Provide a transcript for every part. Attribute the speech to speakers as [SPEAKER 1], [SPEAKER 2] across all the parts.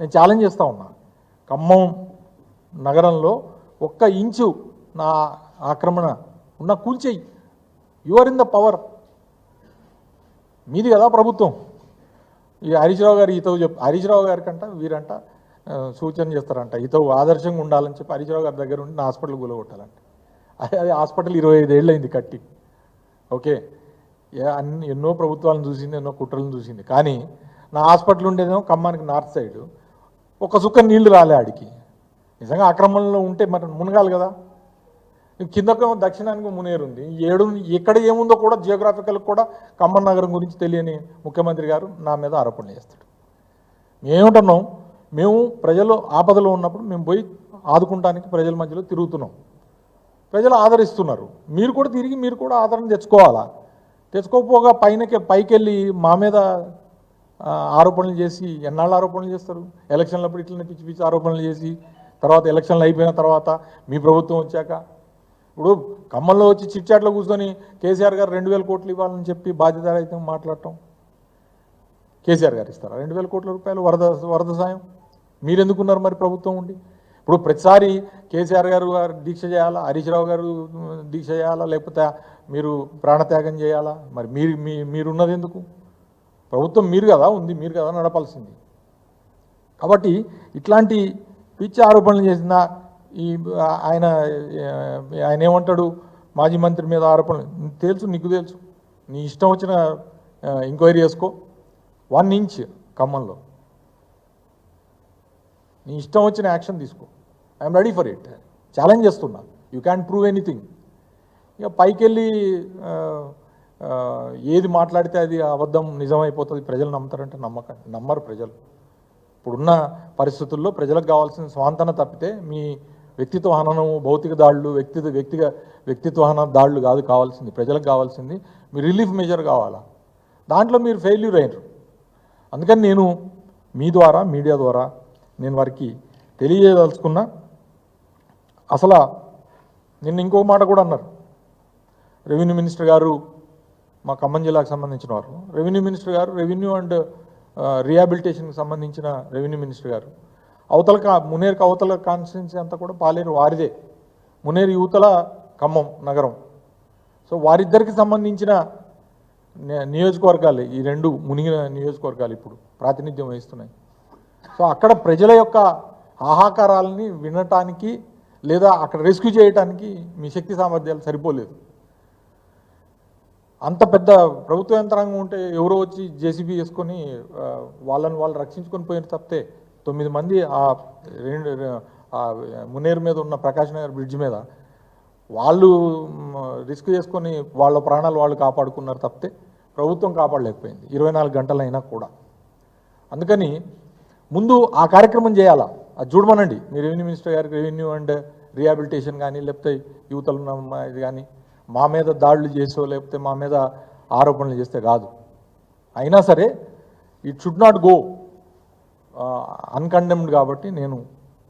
[SPEAKER 1] నేను ఛాలెంజ్ చేస్తా ఉన్నా. ఖమ్మం నగరంలో ఒక్క ఇంచు నా ఆక్రమణ ఉన్న కూల్చేయి. యువర్ ఇన్ ద పవర్ మీది కదా ప్రభుత్వం. ఈ హరీష్ రావు గారు ఈతో చెప్ హరీష్ రావు గారికంట వీరంట సూచన చేస్తారంట. ఈతో ఆదర్శంగా ఉండాలని చెప్పి హరీష్ రావు గారి దగ్గర ఉండి నా హాస్పిటల్ గులగొట్టాలంట. అదే అది హాస్పిటల్ ఇరవై ఐదు ఏళ్ళు అయింది కట్టి. ఓకే. అన్ని ఎన్నో ప్రభుత్వాలను చూసింది ఎన్నో కుట్రలను చూసింది. కానీ నా హాస్పిటల్ ఉండేదేమో ఖమ్మానికి నార్త్ సైడు. ఒక చుక్క నీళ్ళు రాలే ఆడికి. నిజంగా ఆక్రమణలో ఉంటే మరి మునగాలి కదా. కిందకు దక్షిణానికి మునేరు ఉంది. ఏడు ఎక్కడ ఏముందో కూడా జియోగ్రాఫికల్ కూడా ఖమ్మం నగరం గురించి తెలియని ముఖ్యమంత్రి గారు నా మీద ఆరోపణలు చేస్తాడు. మేమేమంటున్నాం మేము ప్రజలు ఆపదలో ఉన్నప్పుడు మేము పోయి ఆదుకుంటానికి ప్రజల మధ్యలో తిరుగుతున్నాం. ప్రజలు ఆదరిస్తున్నారు. మీరు కూడా తిరిగి మీరు కూడా ఆదరణ తెచ్చుకోవాలా? తెచ్చుకోకపోగా పైనకి పైకెళ్ళి మా మీద ఆరోపణలు చేసి ఎన్నాళ్ళు ఆరోపణలు చేస్తారు? ఎలక్షన్లప్పుడు ఇట్లనే పిచ్చి పిచ్చి ఆరోపణలు చేసి తర్వాత ఎలక్షన్లు అయిపోయిన తర్వాత మీ ప్రభుత్వం వచ్చాక? ఇప్పుడు ఖమ్మంలో వచ్చి చిట్చాట్లో కూర్చొని కేసీఆర్ గారు రెండు వేల కోట్లు ఇవ్వాలని చెప్పి బాధ్యత అయితే మాట్లాడటం. కేసీఆర్ గారు ఇస్తారా? రెండు వేల కోట్ల రూపాయలు వరద వరద సాయం? మీరు ఎందుకున్నారు మరి ప్రభుత్వం ఉండి? ఇప్పుడు ప్రతిసారి కేసీఆర్ గారు గారు దీక్ష చేయాలా? హరీష్ రావు గారు దీక్ష చేయాలా? లేకపోతే మీరు ప్రాణత్యాగం చేయాలా? మరి మీరు మీ మీరున్నది ఎందుకు ప్రభుత్వం మీరు కదా ఉంది మీరు కదా నడపాల్సింది. కాబట్టి ఇట్లాంటి పిచ్చి ఆరోపణలు చేసిన ఈ ఆయన ఆయన ఏమంటాడు? మాజీ మంత్రి మీద ఆరోపణలు. తెలుసు నీకు తెలుసు. నీ ఇష్టం వచ్చిన ఎంక్వైరీ చేసుకో. వన్ ఇంచ్ ఖమ్మంలో. నీ ఇష్టం వచ్చిన యాక్షన్ తీసుకో. I'm ready for it. Challenge చేస్తున్నా. You can prove anything. ఇక పైకి వెళ్ళి ఏది మాట్లాడితే అది అబద్ధం నిజమైపోతుంది ప్రజలు నమ్ముతారంటే నమ్మకండి. నమ్మరు ప్రజలు. ఇప్పుడున్న పరిస్థితుల్లో ప్రజలకు కావాల్సిన స్వాంతన తప్పితే మీ వ్యక్తిత్వ హననం భౌతిక దాడులు వ్యక్తి వ్యక్తిగ వ్యక్తిత్వ హన దాడులు కాదు కావాల్సింది. ప్రజలకు కావాల్సింది మీ రిలీఫ్ మెజర్ కావాలా? దాంట్లో మీరు ఫెయిల్యూర్ అయినరు. అందుకని నేను మీ ద్వారా మీడియా ద్వారా నేను వారికి తెలియజేయదలుచుకున్నా అసలు నిన్న ఇంకో మాట కూడా అన్నారు. రెవెన్యూ మినిస్టర్ గారు మా ఖమ్మం జిల్లాకు సంబంధించిన వారు. రెవెన్యూ మినిస్టర్ గారు రెవెన్యూ అండ్ రిహాబిలిటేషన్కి సంబంధించిన రెవెన్యూ మినిస్టర్ గారు. అవతల కా మునేరుకు అవతల కాన్స్టిట్యున్సీ అంతా కూడా పాలేరు వారిదే. మునేరు యువతల ఖమ్మం నగరం. సో వారిద్దరికి సంబంధించిన నియోజకవర్గాలు. ఈ రెండు మునిగిన నియోజకవర్గాలు ఇప్పుడు ప్రాతినిధ్యం వహిస్తున్నాయి. సో అక్కడ ప్రజల యొక్క ఆహాకారాలని వినటానికి లేదా అక్కడ రెస్క్యూ చేయడానికి మీ శక్తి సామర్థ్యాలు సరిపోలేదు. అంత పెద్ద ప్రభుత్వ యంత్రాంగం ఉంటే ఎవరో వచ్చి జేసీబీ వేసుకొని వాళ్ళని వాళ్ళు రక్షించుకొని పోయిన తప్పితే తొమ్మిది మంది ఆ రెండు ఆ మునేరు మీద ఉన్న ప్రకాష్ నగర్ బ్రిడ్జ్ మీద వాళ్ళు రిస్క్ చేసుకొని వాళ్ళ ప్రాణాలు వాళ్ళు కాపాడుకున్నారు తప్పితే ప్రభుత్వం కాపాడలేకపోయింది. ఇరవై నాలుగు గంటలైనా కూడా. అందుకని ముందు ఆ కార్యక్రమం చేయాలా? అది చూడమనండి. మీ రెవెన్యూ మినిస్టర్ గారికి రెవెన్యూ అండ్ రిహాబిలిటేషన్ కానీ లేకపోతే యువతలు ఇది కానీ మా మీద దాడులు చేసో లేకపోతే మా మీద ఆరోపణలు చేస్తే కాదు. అయినా సరే it should not go uncondemned కాబట్టి నేను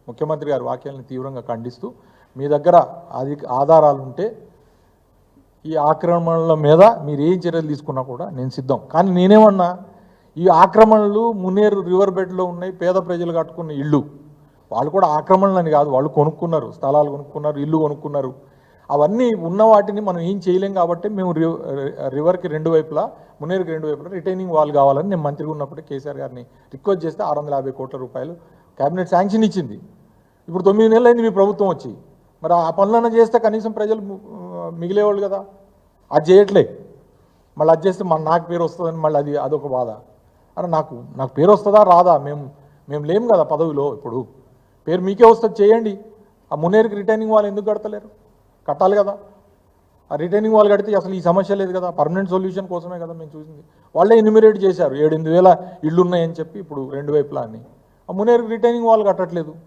[SPEAKER 1] ముఖ్యమంత్రి గారి వాక్యాలను తీవ్రంగా ఖండిస్తూ మీ దగ్గర అది ఆధారాలు ఉంటే ఈ ఆక్రమణల మీద మీరు ఏం చర్యలు తీసుకున్నా కూడా నేను సిద్ధం. కానీ నేనేమన్నా ఈ ఆక్రమణలు మున్నేరు రివర్ బెడ్లో ఉన్నాయి పేద ప్రజలు కట్టుకున్న ఇళ్ళు. వాళ్ళు కూడా ఆక్రమణలు అని కాదు వాళ్ళు కొనుక్కున్నారు స్థలాలు కొనుక్కున్నారు ఇల్లు కొనుక్కున్నారు. అవన్నీ ఉన్న వాటిని మనం ఏం చేయలేం కాబట్టి మేము రివర్కి రెండు వైపులా మున్నేరుకి రెండు వైపులా రిటైనింగ్ వాల్ కావాలని నేను మంత్రిగా ఉన్నప్పుడు కేసీఆర్ గారిని రిక్వెస్ట్ చేస్తే ఆరు వందల యాభై కోట్ల రూపాయలు క్యాబినెట్ శాంక్షన్ ఇచ్చింది. ఇప్పుడు తొమ్మిది నెలలు అయింది మీ ప్రభుత్వం వచ్చి. మరి ఆ పనులన్నా చేస్తే కనీసం ప్రజలు మిగిలేవాళ్ళు కదా. అది చేయట్లే. మళ్ళీ అది చేస్తే మన నాకు పేరు వస్తుందని మళ్ళీ అది అదొక బాధ. అరే నాకు నాకు పేరు వస్తుందా? రాదా? మేము మేము లేము కదా పదవిలో ఇప్పుడు. పేరు మీకే వస్తుంది చేయండి. ఆ మున్నేరుకి రిటైనింగ్ వాళ్ళు ఎందుకు కడతలేరు? కట్టాలి కదా. ఆ రిటైనింగ్ వాళ్ళు కడితే అసలు ఈ సమస్య లేదు కదా. పర్మనెంట్ సొల్యూషన్ కోసమే కదా మేము చూసింది. వాళ్ళే ఎన్యూమిరేట్ చేశారు. ఏడెనిమిది వేల ఇళ్ళు ఉన్నాయని చెప్పి ఇప్పుడు రెండు వైపులా అని. ఆ మున్నేరుకి రిటైనింగ్ వాళ్ళు కట్టట్లేదు.